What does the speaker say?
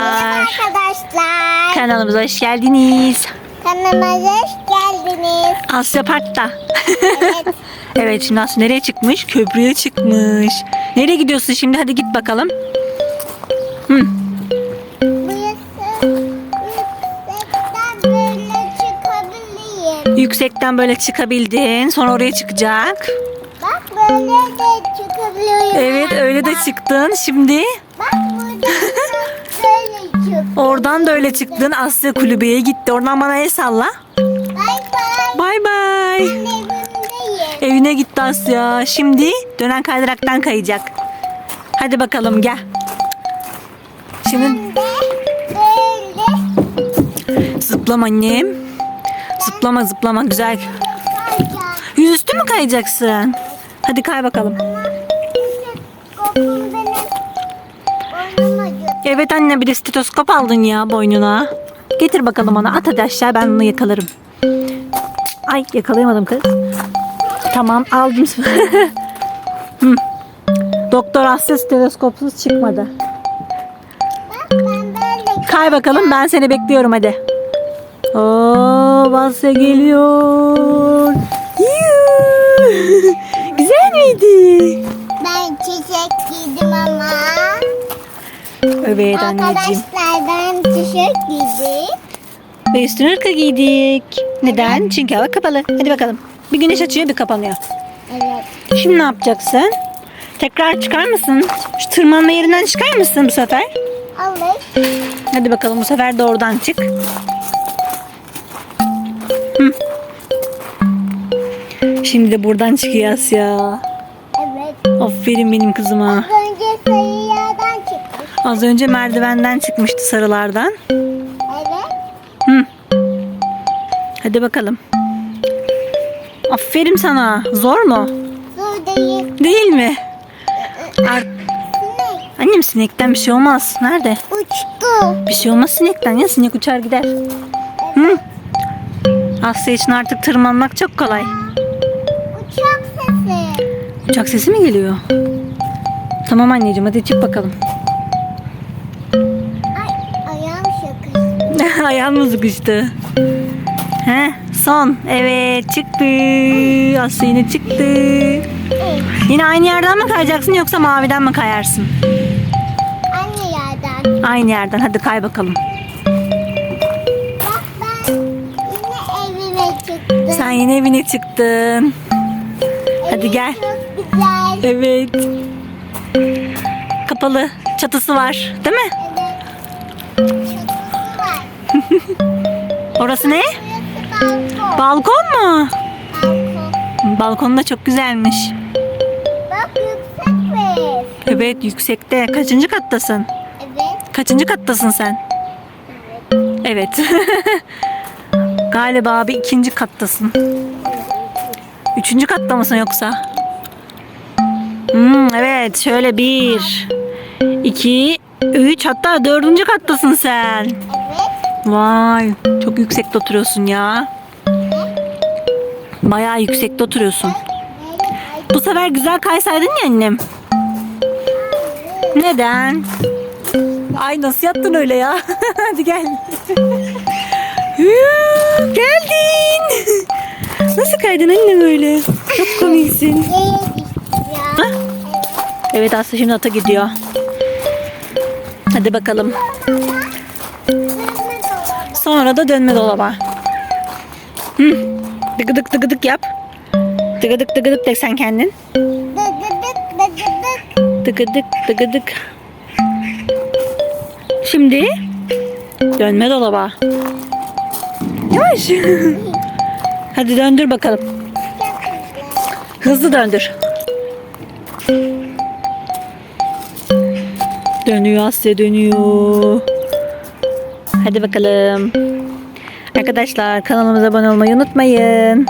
Arkadaşlar Kanalımıza hoş geldiniz. kanalımıza hoş geldiniz. Asya Park'ta. Evet. evet şimdi Asya nereye çıkmış? Köprüye çıkmış. Nereye gidiyorsun şimdi? Hadi git bakalım. Burası yüksekten böyle çıkabilirim. Yüksekten böyle çıkabildin. Sonra oraya çıkacak. Bak böyle de çıkabiliyorum. Evet öyle de çıktın. Şimdi oradan da öyle çıktın. Asya kulübeye gitti. Oradan bana el salla. Bay bay. Bay bay. Ben evimdeyim. Evine gitti Asya. Şimdi dönen kaydıraktan kayacak. Hadi bakalım gel. Şimdi Ben de böyle zıplama annem. Zıplama zıplama güzel. kayacağım. Yüzüstü mü kayacaksın? Hadi kay bakalım. Evet anne bir de stetoskop aldın ya boynuna. Getir bakalım ona. At hadi aşağı ben bunu yakalarım. Ay yakalayamadım kız. Tamam aldım. Doktor Asya stetoskopsuz çıkmadı. Kay bakalım ben seni bekliyorum hadi. Oo Asya geliyor. Güzel miydi? Ben çiçek giydim ama. Evet anneciğim. Arkadaşlar ben tişört giydim. Ve üstüne ırka giydik. Neden? Çünkü hava kapalı. Hadi bakalım. Bir güneş açıyor bir kapanıyor. Evet. Şimdi ne yapacaksın? Tekrar çıkar mısın? Şu tırmanma yerinden çıkar mısın bu sefer? Alır. Hadi bakalım bu sefer de oradan çık. Hı. Şimdi de buradan çıkıyor Asya. Evet. Aferin benim kızıma. Az önce sayı. Az önce merdivenden çıkmıştı sarılardan. Evet. Hı. Hadi bakalım. Aferin sana. Zor mu? Zor değil. Değil mi? Ar- Sinek Annem sinekten bir şey olmaz. Nerede? uçtu. Bir şey olmaz sinekten ya. Sinek uçar gider. Hı? Asya için artık tırmanmak çok kolay. Uçak sesi. Uçak sesi mi geliyor? Tamam anneciğim hadi çık bakalım. Ayağın mı sıkıştı? He, son. Evet çıktı. Asya yine çıktı. Yine aynı yerden mi kayacaksın yoksa maviden mi kayarsın? Anne yerden. Aynı yerden. Hadi kay bakalım. Bak ben yine evime çıktım. Sen yine evine çıktın. Hadi Evim gel. Çok güzel. Evet. Kapalı. Çatısı var. Değil mi? Evet. Orası ne? Balkon. Balkon mu? Balkon. Balkon da çok güzelmiş. Bak yüksek ve. Evet yüksekte. Kaçıncı kattasın? Evet. Kaçıncı kattasın sen? Evet. Galiba bir ikinci kattasın. Üçüncü katta mısın yoksa? Hmm, evet şöyle bir, iki, üç hatta dördüncü kattasın sen. Evet. Vay çok yüksekte oturuyorsun ya. Bayağı yüksekte oturuyorsun. Bu sefer güzel kaysaydın ya annem. Neden? Ay nasıl yattın öyle ya? Hadi gel. Geldin. Nasıl kaydın annem öyle? Çok komiksin. Hah. Evet Aslı şimdi ata gidiyor. Hadi bakalım. Sonra da dönme dolaba. Hı. Dıgıdık dıgıdık yap. Dıgıdık dıgıdık de sen kendin. Dıgıdık dıgıdık. Dıgıdık dıgıdık. Şimdi dönme dolaba. Yavaş. Hadi döndür bakalım. Hızlı döndür. Dönüyor Asya dönüyor. Hadi bakalım. Arkadaşlar kanalımıza abone olmayı unutmayın.